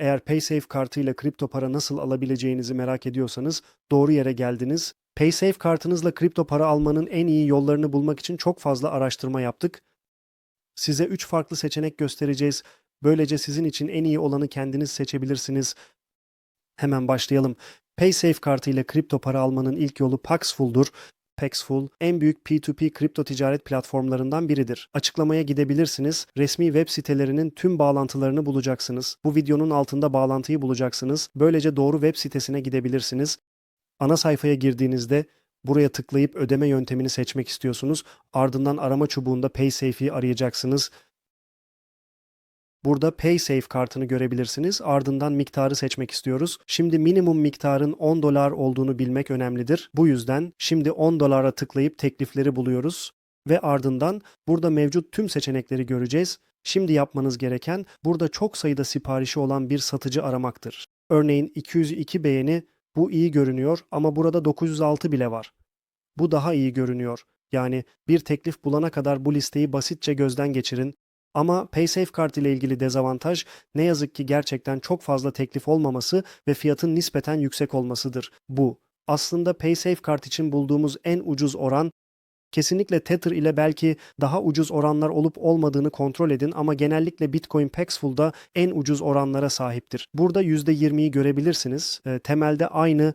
Eğer PaySafe kartıyla kripto para nasıl alabileceğinizi merak ediyorsanız doğru yere geldiniz. PaySafe kartınızla kripto para almanın en iyi yollarını bulmak için çok fazla araştırma yaptık. Size 3 farklı seçenek göstereceğiz. Böylece sizin için en iyi olanı kendiniz seçebilirsiniz. Hemen başlayalım. PaySafe kartıyla kripto para almanın ilk yolu Paxful'dur. Paxful en büyük P2P kripto ticaret platformlarından biridir. Açıklamaya gidebilirsiniz. Resmi web sitelerinin tüm bağlantılarını bulacaksınız. Bu videonun altında bağlantıyı bulacaksınız. Böylece doğru web sitesine gidebilirsiniz. Ana sayfaya girdiğinizde buraya tıklayıp ödeme yöntemini seçmek istiyorsunuz. Ardından arama çubuğunda PaySafe'i arayacaksınız. Burada PaySafe kartını görebilirsiniz. Ardından miktarı seçmek istiyoruz. Şimdi minimum miktarın 10 dolar olduğunu bilmek önemlidir. Bu yüzden şimdi 10 dolara tıklayıp teklifleri buluyoruz ve ardından burada mevcut tüm seçenekleri göreceğiz. Şimdi yapmanız gereken burada çok sayıda siparişi olan bir satıcı aramaktır. Örneğin 202 beğeni bu iyi görünüyor ama burada 906 bile var. Bu daha iyi görünüyor. Yani bir teklif bulana kadar bu listeyi basitçe gözden geçirin ama PaySafe kart ile ilgili dezavantaj ne yazık ki gerçekten çok fazla teklif olmaması ve fiyatın nispeten yüksek olmasıdır. Bu aslında PaySafe kart için bulduğumuz en ucuz oran Kesinlikle Tether ile belki daha ucuz oranlar olup olmadığını kontrol edin ama genellikle Bitcoin Paxful'da en ucuz oranlara sahiptir. Burada %20'yi görebilirsiniz. E, temelde aynı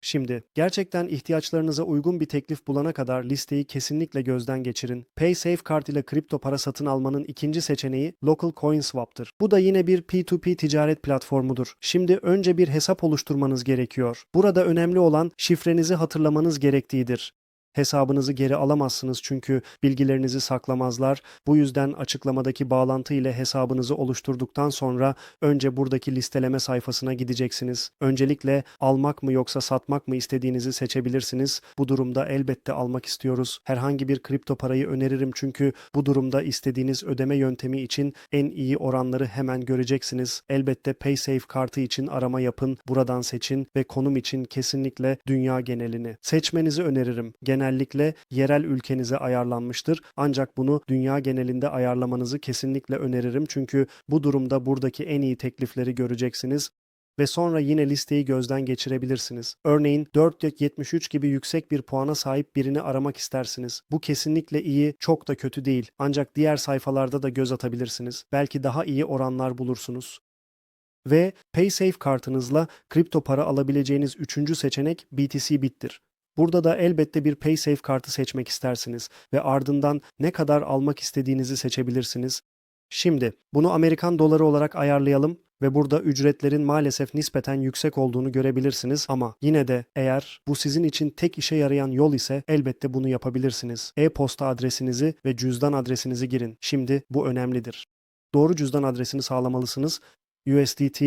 Şimdi gerçekten ihtiyaçlarınıza uygun bir teklif bulana kadar listeyi kesinlikle gözden geçirin. PaySafe kart ile kripto para satın almanın ikinci seçeneği Local CoinSwap'tır. Bu da yine bir P2P ticaret platformudur. Şimdi önce bir hesap oluşturmanız gerekiyor. Burada önemli olan şifrenizi hatırlamanız gerektiğidir. Hesabınızı geri alamazsınız çünkü bilgilerinizi saklamazlar. Bu yüzden açıklamadaki bağlantı ile hesabınızı oluşturduktan sonra önce buradaki listeleme sayfasına gideceksiniz. Öncelikle almak mı yoksa satmak mı istediğinizi seçebilirsiniz. Bu durumda elbette almak istiyoruz. Herhangi bir kripto parayı öneririm çünkü bu durumda istediğiniz ödeme yöntemi için en iyi oranları hemen göreceksiniz. Elbette PaySafe kartı için arama yapın, buradan seçin ve konum için kesinlikle dünya genelini. Seçmenizi öneririm. Genellikle yerel ülkenize ayarlanmıştır. Ancak bunu dünya genelinde ayarlamanızı kesinlikle öneririm. Çünkü bu durumda buradaki en iyi teklifleri göreceksiniz ve sonra yine listeyi gözden geçirebilirsiniz. Örneğin 4.73 gibi yüksek bir puana sahip birini aramak istersiniz. Bu kesinlikle iyi, çok da kötü değil. Ancak diğer sayfalarda da göz atabilirsiniz. Belki daha iyi oranlar bulursunuz. Ve PaySafe kartınızla kripto para alabileceğiniz üçüncü seçenek BTC Bit'tir. Burada da elbette bir PaySafe kartı seçmek istersiniz ve ardından ne kadar almak istediğinizi seçebilirsiniz. Şimdi bunu Amerikan doları olarak ayarlayalım ve burada ücretlerin maalesef nispeten yüksek olduğunu görebilirsiniz ama yine de eğer bu sizin için tek işe yarayan yol ise elbette bunu yapabilirsiniz. E-posta adresinizi ve cüzdan adresinizi girin. Şimdi bu önemlidir. Doğru cüzdan adresini sağlamalısınız. USDT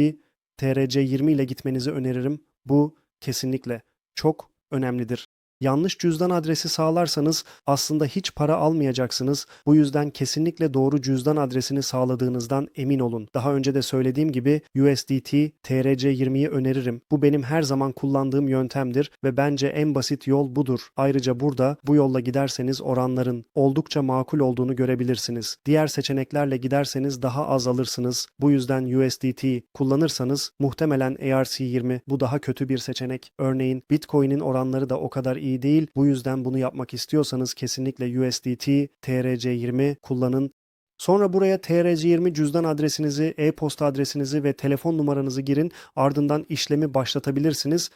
TRC20 ile gitmenizi öneririm. Bu kesinlikle çok önemlidir. Yanlış cüzdan adresi sağlarsanız aslında hiç para almayacaksınız. Bu yüzden kesinlikle doğru cüzdan adresini sağladığınızdan emin olun. Daha önce de söylediğim gibi USDT TRC20'yi öneririm. Bu benim her zaman kullandığım yöntemdir ve bence en basit yol budur. Ayrıca burada bu yolla giderseniz oranların oldukça makul olduğunu görebilirsiniz. Diğer seçeneklerle giderseniz daha az alırsınız. Bu yüzden USDT kullanırsanız muhtemelen ERC20 bu daha kötü bir seçenek. Örneğin Bitcoin'in oranları da o kadar iyi değil. Bu yüzden bunu yapmak istiyorsanız kesinlikle USDT TRC20 kullanın. Sonra buraya TRC20 cüzdan adresinizi, e-posta adresinizi ve telefon numaranızı girin. Ardından işlemi başlatabilirsiniz.